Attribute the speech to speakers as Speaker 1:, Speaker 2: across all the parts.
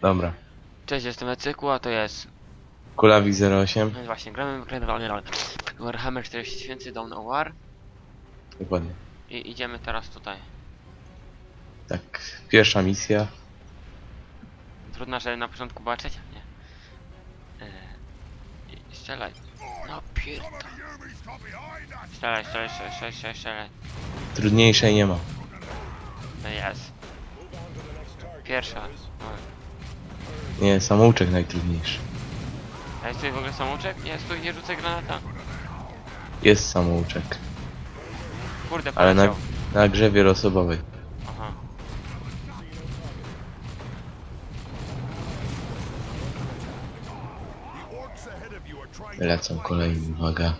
Speaker 1: Dobra.
Speaker 2: Cześć, jestem Ecyku, a to jest...
Speaker 1: Kulawik 08.
Speaker 2: No właśnie, gramy grę Warhammer 40 tysięcy Dawn of War
Speaker 1: Dokładnie.
Speaker 2: i idziemy teraz tutaj.
Speaker 1: Tak, pierwsza misja.
Speaker 2: Trudno, żeby na początku baczyć? Nie. I- strzelaj. No pierdol. Strzelaj, strzelaj, strzelaj, strzelaj, strzelaj, strzelaj.
Speaker 1: Trudniejszej nie ma.
Speaker 2: No jest. Pierwsza. No.
Speaker 1: Nie, samouczek najtrudniejszy.
Speaker 2: A jest tutaj w ogóle samouczek? Nie, stój, nie rzucaj granata.
Speaker 1: Jest samouczek.
Speaker 2: Kurde,
Speaker 1: Ale na,
Speaker 2: poleciał.
Speaker 1: na grze wieloosobowej.
Speaker 2: Aha.
Speaker 1: Lecą kolejni, uwaga.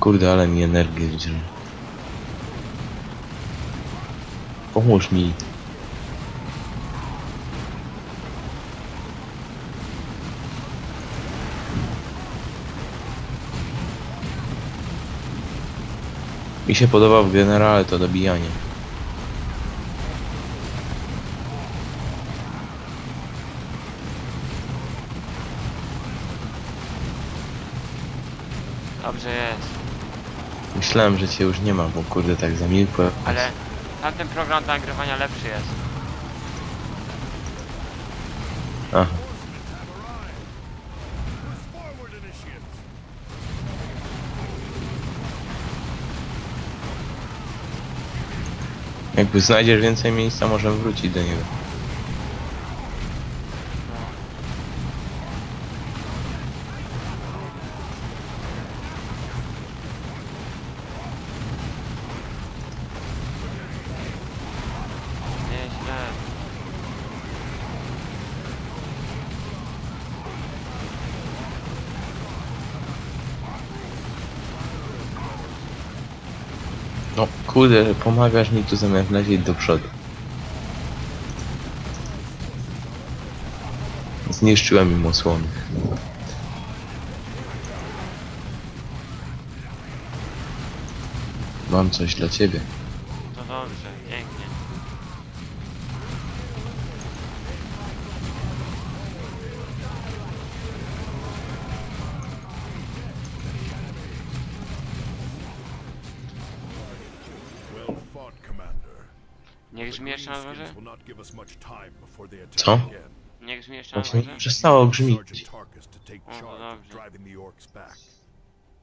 Speaker 1: Kurde, ale mi energię wzięło. Pomóż mi. Mi się podoba w generale to dobijanie.
Speaker 2: Dobrze jest.
Speaker 1: Myślałem, że cię już nie ma, bo kurde tak zamilkłem.
Speaker 2: Ale tamten program do nagrywania lepszy jest.
Speaker 1: Aha. Jakby znajdziesz więcej miejsca, możemy wrócić do niego. Kurde, pomagasz mi tu zamiast lecieć do przodu. Zniszczyłem im osłony. Mam coś dla ciebie.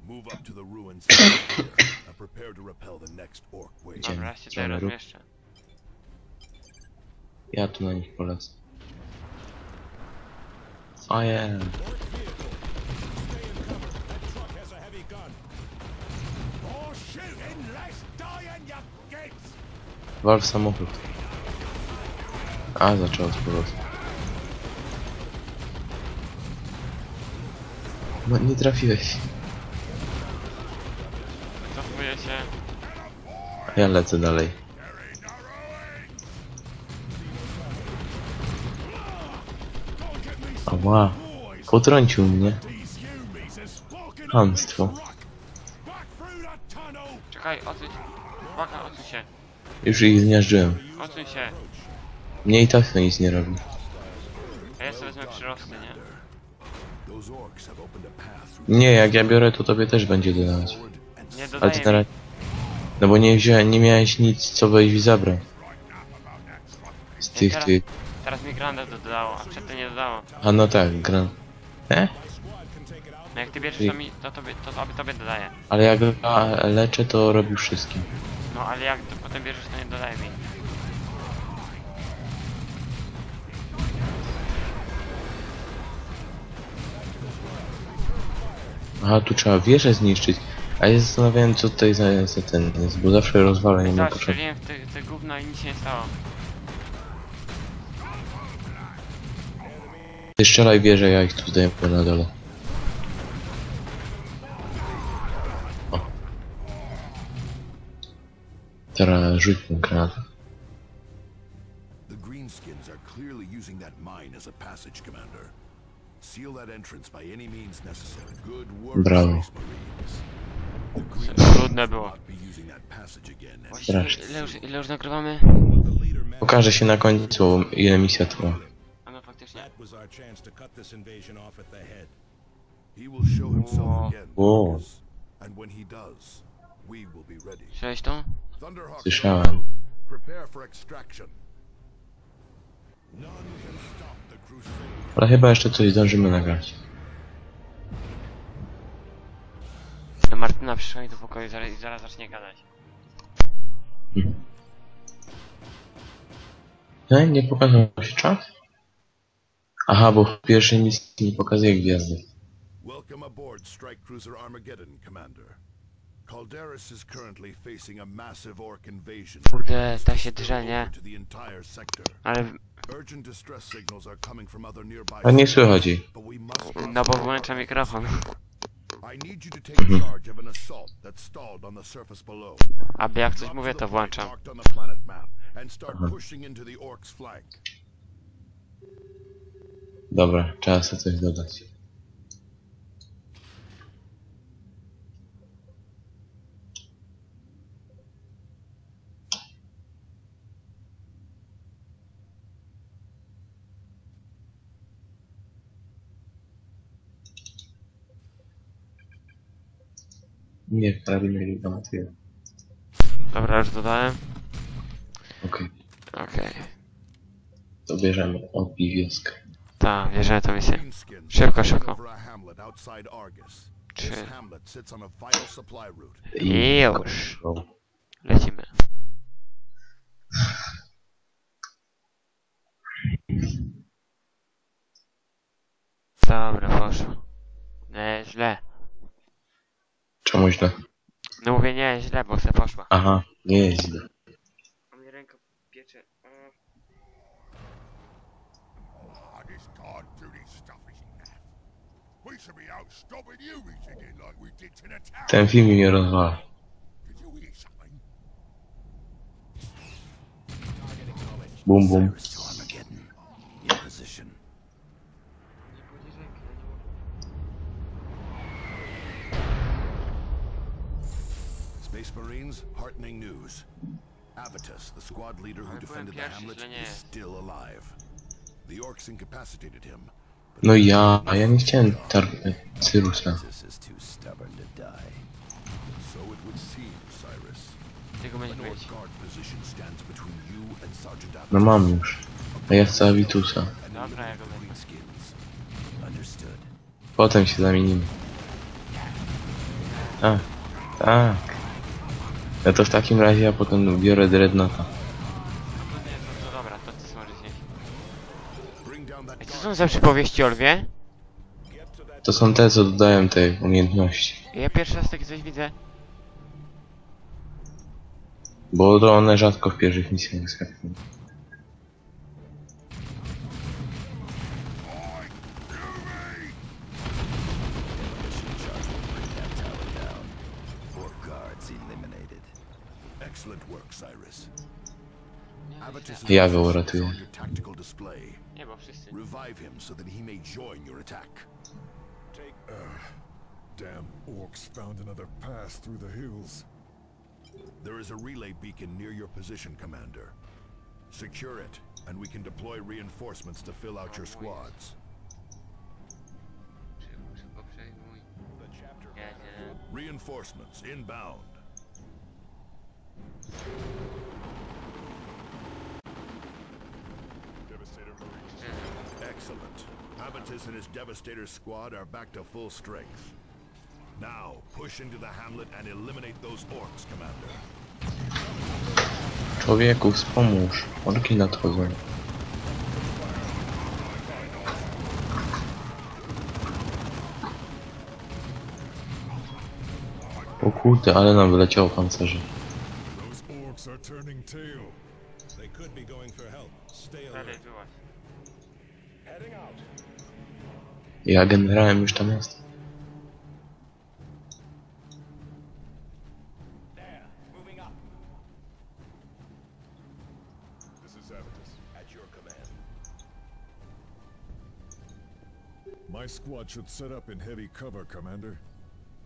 Speaker 3: Move up to the ruins and prepare to repel the next orc wave.
Speaker 1: Idziemy.
Speaker 2: Dobra, ja się tutaj
Speaker 1: Idziemy, rób.
Speaker 2: rozmieszczę.
Speaker 1: Ja tu na nich polecę.
Speaker 3: Gits!
Speaker 1: Wal w samochód. A, zaczęło z powrotem. No, nie trafiłeś.
Speaker 2: Cofuję się.
Speaker 1: A ja lecę dalej. Ała. Potrącił mnie. Hamstwo.
Speaker 2: Czekaj, odsuń. Uwaga, odsuń się.
Speaker 1: Już ich zmiażdżyłem.
Speaker 2: Odsuń się.
Speaker 1: Mnie i tak to nic nie robi.
Speaker 2: A ja sobie wezmę przyrosty, nie?
Speaker 1: Nie, jak ja biorę, to tobie też będzie dodawać.
Speaker 2: Nie
Speaker 1: Ale ty na. No bo nie wziąłem, nie miałeś nic, co w zabrał. Z tych,
Speaker 2: teraz-
Speaker 1: tych...
Speaker 2: Teraz mi granat dodało, a przedtem nie dodało.
Speaker 1: A no tak, gran... E?
Speaker 2: No jak ty bierzesz to mi, to tobie, to tobie, tobie dodaję.
Speaker 1: Ale jak a, leczę, to robi wszystkim.
Speaker 2: No ale jak to potem bierzesz, to nie dodaje mi.
Speaker 1: Aha, tu trzeba wieżę zniszczyć. A ja zastanawiałem, co tutaj za, za ten jest, bo zawsze rozwalę nie na
Speaker 2: Zobacz,
Speaker 1: początku.
Speaker 2: strzeliłem w te, te gówno i nic się nie stało.
Speaker 1: Ty strzelaj wieżę, ja ich tu zdejmę na dole. O. Teraz rzuć mu granat.
Speaker 3: The Greenskins are clearly using that mine as a passage, Commander. Seal that entrance by any means necessary. Good work,
Speaker 1: Brawo.
Speaker 3: Space Marines.
Speaker 2: Trudne było.
Speaker 3: not be using that passage again.
Speaker 2: Właściwie
Speaker 1: Strasznie.
Speaker 2: ile już, ile już nagrywamy?
Speaker 3: The leader
Speaker 1: Pokaże się na końcu, ile misja trwa.
Speaker 2: A no faktycznie.
Speaker 4: That was our chance to cut this invasion off at the head.
Speaker 3: He will show himself
Speaker 2: Whoa.
Speaker 3: again.
Speaker 1: Whoa.
Speaker 3: Marcus. And when he does, we will be ready.
Speaker 2: Słyszałeś to?
Speaker 3: Thunderhawk,
Speaker 1: Słyszałem.
Speaker 3: prepare for extraction. None can stop the crusade.
Speaker 1: Ale chyba jeszcze coś zdążymy nagrać.
Speaker 2: Do Martyna przyszła mi do pokoju zaraz, i zaraz zacznie gadać.
Speaker 1: No nie pokazał się czat? Aha, bo w pierwszej misji nie pokazuje gwiazdy.
Speaker 3: Welcome aboard Strike Cruiser Armageddon, Commander. Calderis is currently facing a massive orc invasion.
Speaker 2: Kurde, ta się drze, nie? Ale,
Speaker 3: Urgent distress signals are coming from other nearby.
Speaker 1: A nie słychać jej.
Speaker 3: but we must
Speaker 2: no bo włącza mikrofon.
Speaker 3: I need you to take charge of an assault that stalled on the surface below.
Speaker 2: Aby jak coś mówię,
Speaker 3: to
Speaker 2: włączam.
Speaker 1: Dobra, trzeba sobie coś dodać. Nie, karabiny nie załatwiłem.
Speaker 2: Dobra, już dodałem.
Speaker 1: Okej,
Speaker 2: Okej.
Speaker 1: to bierzemy odbij wioskę.
Speaker 2: Tak, bierzemy tą misję. Szybko, szybko. Trzy. I już. Lecimy. Dobra, poszło. Nie, źle.
Speaker 1: Czemu źle?
Speaker 2: No mówię nie, źle, bo se poszła.
Speaker 1: Aha, nie jest źle.
Speaker 2: A mnie ręka piecze.
Speaker 3: Ah, this duty stuff. We should be out stopping you again like we did to the tower.
Speaker 1: Ten film mnie rozwala.
Speaker 3: Did you hear something?
Speaker 1: Bum bum.
Speaker 3: Cyrus to Armageddon. In position. Space Marines, heartening news. Avitus, the squad leader who defended the hamlet, is
Speaker 2: jest.
Speaker 3: still alive. The orcs incapacitated him. but
Speaker 1: No ja, a ja nie chciałem tar... Cyrusa. No mam już. A ja chcę Avitusa. Potem się zamienimy. Tak, tak. Ja to w takim razie ja potem biorę Dreadnoughta.
Speaker 2: No to nie, no to dobra, to ty możesz co są za przypowieści o lwie?
Speaker 1: To są te, co dodają tej umiejętności.
Speaker 2: Ja pierwszy raz takie coś widzę.
Speaker 1: Bo to one rzadko w pierwszych misjach wyskakują.
Speaker 3: Eliminated. Excellent work, Cyrus. Avitus is
Speaker 1: Ja go uratuję.
Speaker 3: your tactical display.
Speaker 2: Nie, bo wszyscy.
Speaker 3: Revive him so that he may join your attack. Take...
Speaker 5: Uh, damn orcs found another pass through the hills.
Speaker 3: There is a relay beacon near your position, Commander. Secure it, and we can deploy reinforcements to fill out your squads.
Speaker 2: Szybko, szybko
Speaker 3: Reinforcements inbound. Excellent. Habitus and his Devastator squad are back to full strength. Now, push into the hamlet and eliminate those orcs, Commander.
Speaker 1: Człowieku, wspomóż. Orki nadchodzą. O ale nam wyleciało pancerze.
Speaker 5: Those orcs are turning tail.
Speaker 4: They could be going for help. Stay
Speaker 2: Dalej
Speaker 4: alert.
Speaker 2: byłaś.
Speaker 1: Ja generałem już tam jest.
Speaker 5: This is Avitus. At your command. My squad should set up in heavy cover, Commander.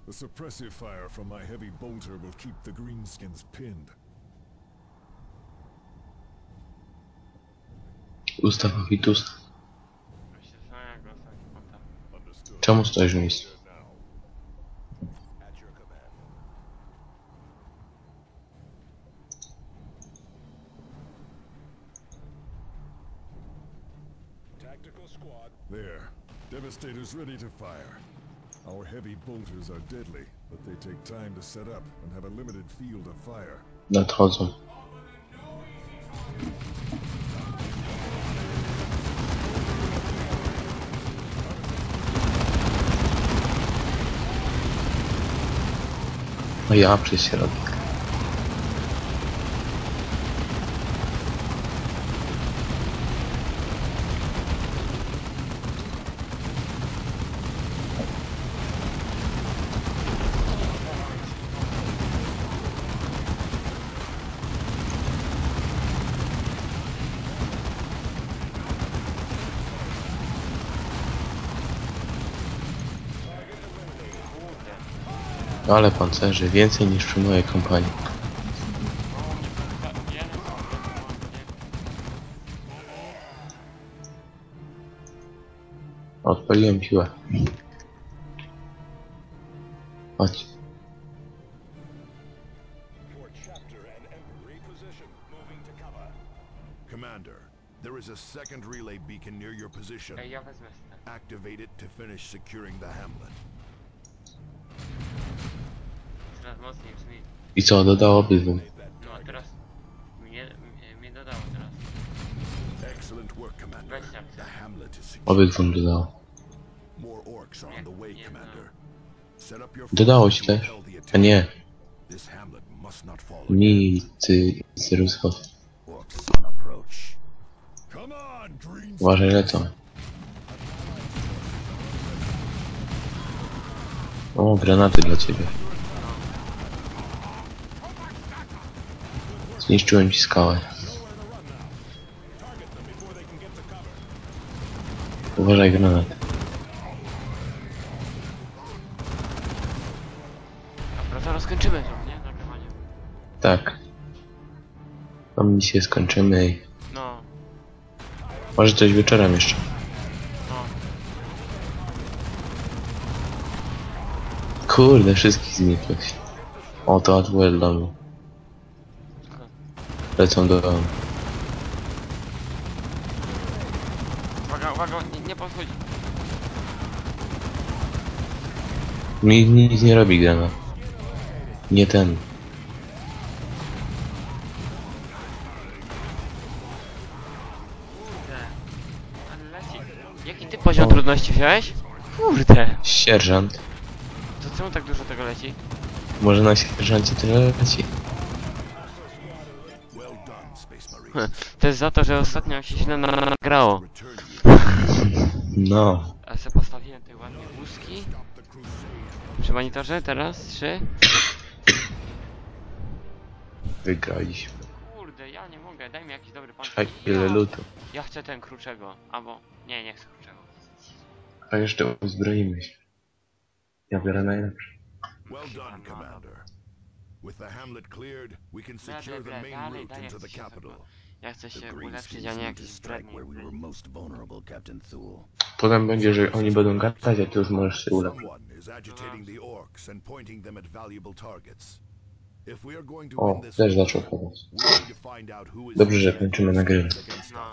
Speaker 5: The suppressive fire from my heavy bolter will keep the greenskins pinned.
Speaker 2: Tam.
Speaker 5: Understood.
Speaker 1: Czemu stoisz w miejscu?
Speaker 5: Now.
Speaker 4: At your command. Tactical squad.
Speaker 5: There. Devastator's ready to fire. Our heavy bolters are deadly, but they take time to set up and have a limited field of fire.
Speaker 1: Nadchodzą. No ja Ale pancerzy, więcej niż przy mojej kompanii. Odpaliłem piłę. Chodź.
Speaker 3: Commander, there is a second relay beacon near your position. Activate it to finish securing the hamlet.
Speaker 2: Teraz mocniej brzmi.
Speaker 1: I co, dodałoby wam.
Speaker 2: No a teraz... Mnie, mnie, mnie dodało teraz.
Speaker 3: Excellent work, Commander.
Speaker 2: Weź jak
Speaker 3: The hamlet is secure.
Speaker 1: Obydwom dodało.
Speaker 3: More orcs are on the way,
Speaker 2: Nie, nie,
Speaker 3: Commander. Set up your
Speaker 1: Dodało
Speaker 3: forces
Speaker 1: ci
Speaker 3: to
Speaker 1: też?
Speaker 3: repel the
Speaker 1: A
Speaker 3: attack.
Speaker 1: nie,
Speaker 3: This hamlet must not fall.
Speaker 1: mi, ty, Cyrusław.
Speaker 3: Orcs on approach.
Speaker 5: Come on, Green
Speaker 1: Uważaj, lecą. O, granaty dla ciebie. Zniszczyłem ci skałę. Uważaj, granat.
Speaker 2: Dobra, zaraz skończymy to, nie? Nagrywanie.
Speaker 1: Tak. Tą misję skończymy i...
Speaker 2: No,
Speaker 1: Może coś wieczorem jeszcze.
Speaker 2: no.
Speaker 1: Kurde, wszystkich znikłeś. O, to Atwell do mnie. Lecą do.
Speaker 2: Uwaga, uwaga, nie, nie podchodź.
Speaker 1: Mi nic nie robi granat. Nie ten.
Speaker 2: Kurde. Ale leci. Jaki ty poziom
Speaker 1: O.
Speaker 2: trudności wziąłeś? Kurde.
Speaker 1: Sierżant.
Speaker 2: To czemu tak dużo tego leci?
Speaker 1: Może na sierżancie tyle leci.
Speaker 2: To jest za to, że ostatnio się źle na- na- nagrało.
Speaker 1: No.
Speaker 2: A sobie postawiłem tutaj ładnie wózki. Przy monitorze teraz trzy.
Speaker 1: Wygraliśmy.
Speaker 2: Kurde, ja nie mogę, daj mi jakiś dobry pan.
Speaker 1: Tak, ile
Speaker 2: ja,
Speaker 1: lutu.
Speaker 2: ja chcę ten kruczego, albo... Nie, nie chcę kruczego.
Speaker 1: A jeszcze uzbroimy się. Ja biorę najlepsze.
Speaker 3: Well done, Commander. With the hamlet cleared, we can secure the main
Speaker 2: dalej,
Speaker 3: route
Speaker 2: dalej,
Speaker 3: into the
Speaker 2: się
Speaker 3: capital.
Speaker 2: Ja chcę się ulepszyć, a nie jakiś
Speaker 6: Thule.
Speaker 1: Potem będzie, że oni będą gadać, a ty już możesz się ulepszyć. O, też zaczął chować. Dobrze, że kończymy
Speaker 3: against
Speaker 2: No.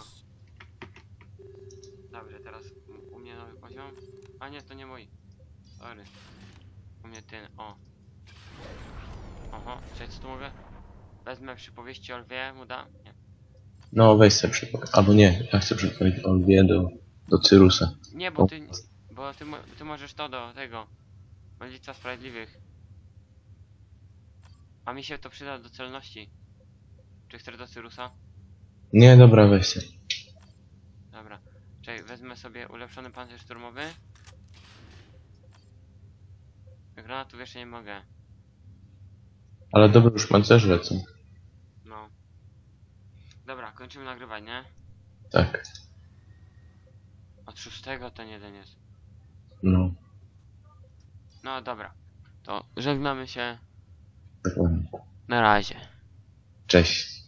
Speaker 2: Dobrze, teraz u- mnie nowy poziom. A nie, to nie mój. Sorry. U mnie ten, o. Oho, czy co tu mogę? Wezmę przypowieści o lwie, mu da?
Speaker 1: No, weź sobie. Albo nie, ja chcę przypomnieć Olwie do, do Cyrusa.
Speaker 2: Nie, bo ty, bo ty, mo- ty możesz to do tego. Modlitwa Sprawiedliwych. A mi się to przyda do celności. Czy chcesz do Cyrusa?
Speaker 1: Nie, dobra, weź sobie.
Speaker 2: Dobra. Czekaj, wezmę sobie ulepszony pancerz szturmowy. Granatów jeszcze nie mogę.
Speaker 1: Ale dobra, już pancerze lecą.
Speaker 2: No. Dobra, kończymy nagrywać, nie?
Speaker 1: Tak.
Speaker 2: Od szóstego ten jeden jest.
Speaker 1: No,
Speaker 2: No dobra. To żegnamy się.
Speaker 1: dokładnie.
Speaker 2: Na razie.
Speaker 1: Cześć.